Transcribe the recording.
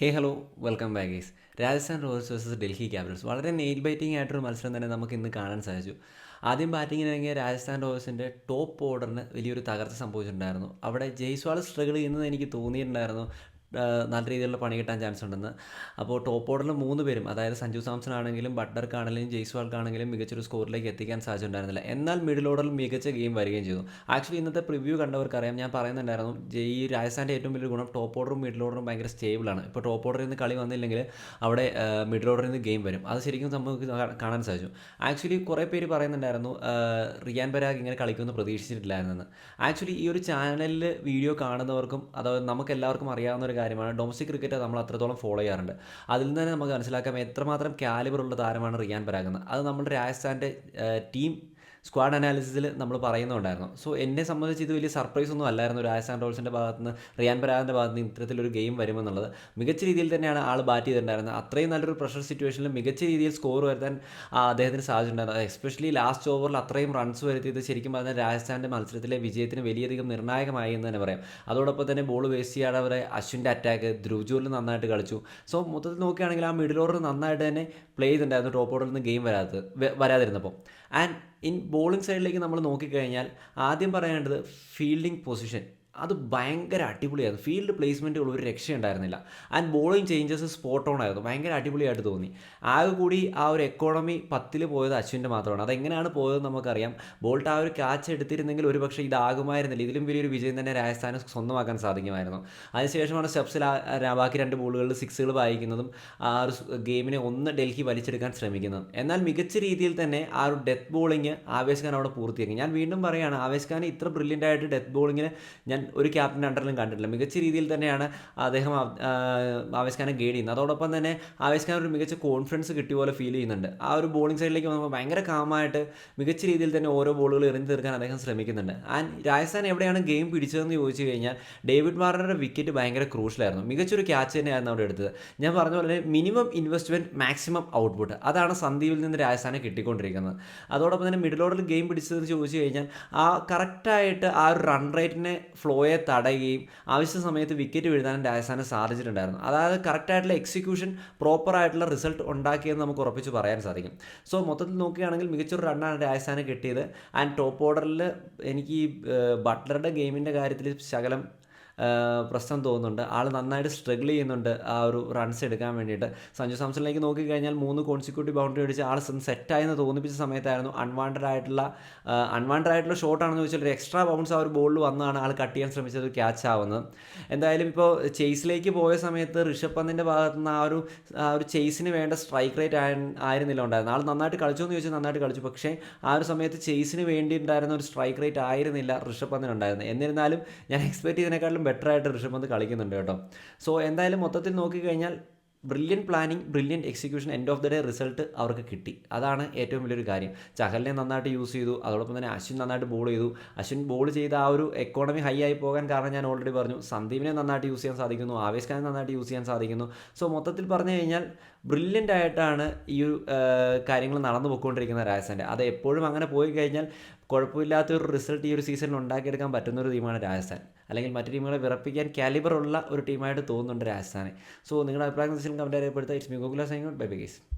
Hey hello welcome back Rajasthan Royals versus Delhi Capitals വളരെ nail biting ആയിട്ടൊരു മത്സരം തന്നെ നമുക്ക് ഇന്ന് കാണാൻ സാധിച്ചു. ആദ്യം ബാറ്റിങ്ങിന് ഇറങ്ങിയ രാജസ്ഥാൻ റോയൽസിന്റെ ടോപ്പ് ഓർഡറിന് വലിയൊരു തകർച്ച സംഭവിച്ചിട്ടുണ്ടായിരുന്നു. അവിടെ ജയ്സ്വാൾ സ്ട്രഗിൾ ചെയ്യുന്നത് എനിക്ക് തോന്നിയിട്ടുണ്ടായിരുന്നു. നല്ല രീതിയിലുള്ള പണി കിട്ടാൻ ചാൻസ് ഉണ്ടെന്ന്. അപ്പോൾ ടോപ്പ് ഓർഡറിൽ മൂന്ന് പേരും അതായത് സഞ്ജു സാംസൺ ആണെങ്കിലും ബട്ടർക്കാണെങ്കിലും ജയ്സ്വാൾക്കാണെങ്കിലും മികച്ചൊരു സ്കോറിലേക്ക് എത്തിക്കാൻ സാധിച്ചിട്ടുണ്ടായിരുന്നില്ല എന്നാൽ മിഡിൽ ഓർഡറിൽ മികച്ച ഗെയിം വരികയും ചെയ്തു. ആക്ച്വലി ഇന്നത്തെ പ്രിവ്യൂ കണ്ടവർക്കറിയാം. ഞാൻ പറയുന്നുണ്ടായിരുന്നു ജയ് രാജസ്ഥാന്റെ ഏറ്റവും വലിയ ഗുണം ടോപ്പ് ഓർഡറും മിഡിൽ ഓർഡറും ഭയങ്കര സ്റ്റേബിളാണ് ഇപ്പോൾ ടോപ്പ് ഓർഡറിൽ നിന്ന് കളി വന്നില്ലെങ്കിൽ അവിടെ മിഡിൽ ഓർഡറിൽ നിന്ന് ഗെയിം വരും. അത് ശരിക്കും നമുക്ക് കാണാൻ സാധിച്ചു. ആക്ച്വലി കുറേ പേര് പറയുന്നുണ്ടായിരുന്നു റിയാൻ ബരാഗ് ഇങ്ങനെ കളിക്കുമെന്ന് പ്രതീക്ഷിച്ചിട്ടില്ലായിരുന്നെന്ന്. ആക്ച്വലി ഈ ഒരു ചാനലിൽ വീഡിയോ കാണുന്നവർക്കും അതായത് നമുക്ക് എല്ലാവർക്കും അറിയാവുന്ന ഒരു കാര്യമാണ്. ഡൊമസ്റ്റിക് ക്രിക്കറ്റ് നമ്മൾ അത്രത്തോളം ഫോളോ ചെയ്യാറുണ്ട്. അതിൽ നിന്ന് തന്നെ നമുക്ക് മനസ്സിലാക്കാം എത്രമാത്രം കാലിബറുള്ള താരമാണ് റിയാൻ പരാഗ് എന്ന്. അത് നമ്മുടെ രാജസ്ഥാന്റെ ടീം സ്ക്വാഡ് അനാലിസിസിൽ നമ്മൾ പറയുന്നുണ്ടായിരുന്നു. സോ എന്നെ സംബന്ധിച്ച് ഇത് വലിയ സർപ്രൈസ് ഒന്നും അല്ലായിരുന്നു രാജസ്ഥാൻ റോൾസിന്റെ ഭാഗത്ത് നിന്ന് റിയാൻ പരാഗിന്റെ ഭാഗത്ത് നിന്ന് ഇത്തരത്തിലൊരു ഗെയിം വരുമെന്നുള്ളത്. മികച്ച രീതിയിൽ തന്നെയാണ് ആൾ ബാറ്റ് ചെയ്തിട്ടുണ്ടായിരുന്നത്. അത്രയും നല്ലൊരു പ്രഷർ സിറ്റുവേഷനിൽ മികച്ച രീതിയിൽ സ്കോർ വരുത്താൻ അദ്ദേഹത്തിന് സാധിച്ചിട്ടുണ്ടായിരുന്നു. എസ്പെഷ്യലി ലാസ്റ്റ് ഓവറിൽ അത്രയും റൺസ് വരുത്തിയത് ശരിക്കും പറഞ്ഞാൽ രാജസ്ഥാന്റെ മത്സരത്തിലെ വിജയത്തിന് വലിയധികം നിർണായകമായി എന്ന് തന്നെ പറയാം. അതോടൊപ്പം തന്നെ ബോൾ വേസ്റ്റ് ചെയ്യാതെ അവരെ അശ്വിന്റെ അറ്റാക്ക് ധ്രുവജൂരിൽ നന്നായിട്ട് കളിച്ചു. സോ മൊത്തത്തിൽ നോക്കുകയാണെങ്കിൽ ആ മിഡിൽ ഓർഡർ നന്നായിട്ട് തന്നെ പ്ലേ ചെയ്തിട്ടുണ്ടായിരുന്നു. ടോപ്പ് ഓർഡറിൽ നിന്ന് ഗെയിം വരാത്തത് വരാതിരുന്നപ്പം. വരാതിരുന്നപ്പോൾ ആൻഡ് ഇൻ ബോളിംഗ് സൈഡിലേക്ക് നമ്മൾ നോക്കിക്കഴിഞ്ഞാൽ ആദ്യം പറയേണ്ടത് ഫീൽഡിംഗ് പൊസിഷൻ. അത് ഭയങ്കര അടിപൊളിയായിരുന്നു. ഫീൽഡ് പ്ലേസ്മെന്റുകൾ ഒരു രക്ഷയുണ്ടായിരുന്നില്ല. And bowling changes spot on ആയിരുന്നു. ഭയങ്കര അടിപൊളിയായിട്ട് തോന്നി. ആകെ കൂടി ആ ഒരു എക്കോണമി പത്തിൽ പോയത് അശ്വിന്റെ മാത്രമാണ്. അതെങ്ങനെയാണ് പോയതെന്ന് നമുക്കറിയാം. ബോൾട്ട് ആ ഒരു ക്യാച്ച് എടുത്തിരുന്നെങ്കിൽ ഒരു പക്ഷേ ഇതാകുമായിരുന്നില്ല. ഇതിലും വലിയൊരു വിജയം തന്നെ രാജസ്ഥാനെ സ്വന്തമാക്കാൻ സാധിക്കുമായിരുന്നു. അതിനുശേഷമാണ് സ്റ്റെപ്സിൽ ബാക്കി രണ്ട് ബോളുകളിൽ സിക്സുകൾ വായിക്കുന്നതും ആ ഒരു ഗെയിമിനെ ഒന്ന് ഡൽഹി വലിച്ചെടുക്കാൻ ശ്രമിക്കുന്നതും. എന്നാൽ മികച്ച രീതിയിൽ തന്നെ ആ ഒരു ഡെത്ത് ബോളിങ് ആവേശ് ഖാൻ അവിടെ പൂർത്തിയാക്കി. ഞാൻ വീണ്ടും പറയുകയാണ് ആവേശ് ഖാൻ ഇത്ര ബ്രില്യന്റ് ആയിട്ട് ഡെത്ത് ബോളിങ്ങിന് ഞാൻ ഒരു ക്യാപ്റ്റന്റെ അണ്ടറിലും കണ്ടിട്ടില്ല. മികച്ച രീതിയിൽ തന്നെയാണ് അദ്ദേഹം ആവേശ് ഖാനെ ഗൈഡ് ചെയ്യുന്നത്. അതോടൊപ്പം തന്നെ ആവേശ് ഒരു മികച്ച കോൺഫിഡൻസ് കിട്ടിയ പോലെ ഫീൽ ചെയ്യുന്നുണ്ട്. ആ ഒരു ബോളിംഗ് സൈഡിലേക്ക് വന്നപ്പോൾ ഭയങ്കര കാമായിട്ട് മികച്ച രീതിയിൽ തന്നെ ഓരോ ബോളുകൾ എറിഞ്ഞു തീർക്കാൻ അദ്ദേഹം ശ്രമിക്കുന്നുണ്ട്. ആൻഡ് രാജസ്ഥാൻ എവിടെയാണ് ഗെയിം പിടിച്ചതെന്ന് ചോദിച്ചു കഴിഞ്ഞാൽ ഡേവിഡ് വാർണറുടെ വിക്കറ്റ് ഭയങ്കര ക്രൂഷ്യലായിരുന്നു മികച്ചൊരു ക്യാച്ച് തന്നെയായിരുന്നു അവിടെ എടുത്തത്. ഞാൻ പറഞ്ഞ പോലെ മിനിമം ഇൻവെസ്റ്റ്മെന്റ് മാക്സിമം ഔട്ട്പുട്ട് അതാണ് സന്ദീപിൽ നിന്ന് രാജസ്ഥാനെ കിട്ടിക്കൊണ്ടിരിക്കുന്നത്. അതോടൊപ്പം തന്നെ മിഡിൽ ഓർഡറിൽ ഗെയിം പിടിച്ചതെന്ന് ചോദിച്ചു കഴിഞ്ഞാൽ ആ കറക്റ്റായിട്ട് ആ ഒരു റൺ റേറ്റിനെ ഫ്ലോയെ തടയുകയും ആവശ്യ സമയത്ത് വിക്കറ്റ് വീഴ്ത്താനും രാജസ്ഥാന് സാധിച്ചിട്ടുണ്ടായിരുന്നു. അതായത് കറക്റ്റായിട്ടുള്ള എക്സിക്യൂഷൻ പ്രോപ്പറായിട്ടുള്ള റിസൾട്ട് ഉണ്ടാക്കിയെന്ന് നമുക്ക് ഉറപ്പിച്ച് പറയാൻ സാധിക്കും. സോ മൊത്തത്തിൽ നോക്കുകയാണെങ്കിൽ മികച്ചൊരു റണ്ണാണ് രാജസ്ഥാന് കിട്ടിയത്. ആൻഡ് ടോപ്പ് ഓർഡറിൽ എനിക്ക് ഈ ബട്ട്ലറുടെ ഗെയിമിന്റെ കാര്യത്തിൽ ശകലം പ്രശ്നം തോന്നുന്നുണ്ട്. ആൾ നന്നായിട്ട് സ്ട്രഗിൾ ചെയ്യുന്നുണ്ട് ആ ഒരു റൺസ് എടുക്കാൻ വേണ്ടിയിട്ട്. സഞ്ജു സാംസണിലേക്ക് നോക്കിക്കഴിഞ്ഞാൽ മൂന്ന് കോൺസിക്യൂട്ടീവ് ബൗണ്ടറി അടിച്ച് ആൾ സെറ്റായെന്ന് തോന്നിപ്പിച്ച സമയത്തായിരുന്നു അൺവാണ്ടഡ് ആയിട്ടുള്ള അൺവാണ്ടഡ് ആയിട്ടുള്ള ഷോട്ടാണെന്ന് ചോദിച്ചാൽ ഒരു എക്സ്ട്രാ ബൗൺസ് ആ ഒരു ബോളിൽ വന്നാണ് ആൾ കട്ട് ചെയ്യാൻ ശ്രമിച്ചത് ക്യാച്ച് ആവുന്നത്. എന്തായാലും ഇപ്പോൾ ചേസിലേക്ക് പോയ സമയത്ത് ഋഷഭ് പന്തിന്റെ ഭാഗത്ത് നിന്ന് ആ ഒരു ആ ഒരു ചേസിന് വേണ്ട സ്ട്രൈക്ക് റേറ്റ് ആയിരുന്നില്ല ഉണ്ടായിരുന്നത്. ആൾ നന്നായിട്ട് കളിച്ചു എന്ന് ചോദിച്ചാൽ നന്നായിട്ട് കളിച്ചു. പക്ഷേ ആ ഒരു സമയത്ത് ചേസിന് വേണ്ടി ഉണ്ടായിരുന്ന ഒരു സ്ട്രൈക്ക് റേറ്റ് ആയിരുന്നില്ല ഋഷഭ് പന്തിനുണ്ടായിരുന്നത്. എന്നിരുന്നാലും ഞാൻ എക്സ്പെക്ട് ചെയ്തതിനേക്കാളും ബെറ്റർ ആയിട്ട് ഋഷഭ് പന്ത് കളിക്കുന്നുണ്ട് കേട്ടോ. സോ എന്തായാലും മൊത്തത്തിൽ നോക്കിക്കഴിഞ്ഞാൽ brilliant planning brilliant execution end of the day result അവർക്ക് കിട്ടി. അതാണ് ഏറ്റവും വലിയൊരു കാര്യം. ചഹലിനെ നന്നായിട്ട് യൂസ് ചെയ്തു അതോടൊപ്പം തന്നെ അശ്വിൻ നന്നായിട്ട് ബോൾ ചെയ്തു. അശ്വിൻ ബോൾ ചെയ്ത ആ ഒരു എക്കോണമി ഹൈ ആയി പോകാൻ കാരണം ഞാൻ ഓൾറെഡി പറഞ്ഞു. സന്ദീപിനെ നന്നായിട്ട് യൂസ് ചെയ്യാൻ സാധിക്കുന്നു ആവേശ് ഖാനെ നന്നായിട്ട് യൂസ് ചെയ്യാൻ സാധിക്കുന്നു. സോ മൊത്തത്തിൽ പറഞ്ഞു കഴിഞ്ഞാൽ ബ്രില്യന്റ് ആയിട്ടാണ് ഈ ഒരു കാര്യങ്ങൾ നടന്നു പോയിക്കൊണ്ടിരിക്കുന്ന രാജസ്ഥാന്റെ. അത് എപ്പോഴും അങ്ങനെ പോയി കഴിഞ്ഞാൽ കുഴപ്പമില്ലാത്തൊരു റിസൾട്ട് ഈ ഒരു സീസണിൽ ഉണ്ടാക്കിയെടുക്കാൻ പറ്റുന്നൊരു ടീമാണ് രാജസ്ഥാൻ. അല്ലെങ്കിൽ മറ്റു ടീമുകളെ വിറപ്പിക്കാൻ കാലിബർ ഉള്ള ഒരു ടീമായിട്ട് തോന്നുന്നുണ്ട് രാജസ്ഥാനെ. സോ നിങ്ങളുടെ അഭിപ്രായം comment അറിയപ്പെടുത്തുക it's me Gokula sign bye bye guys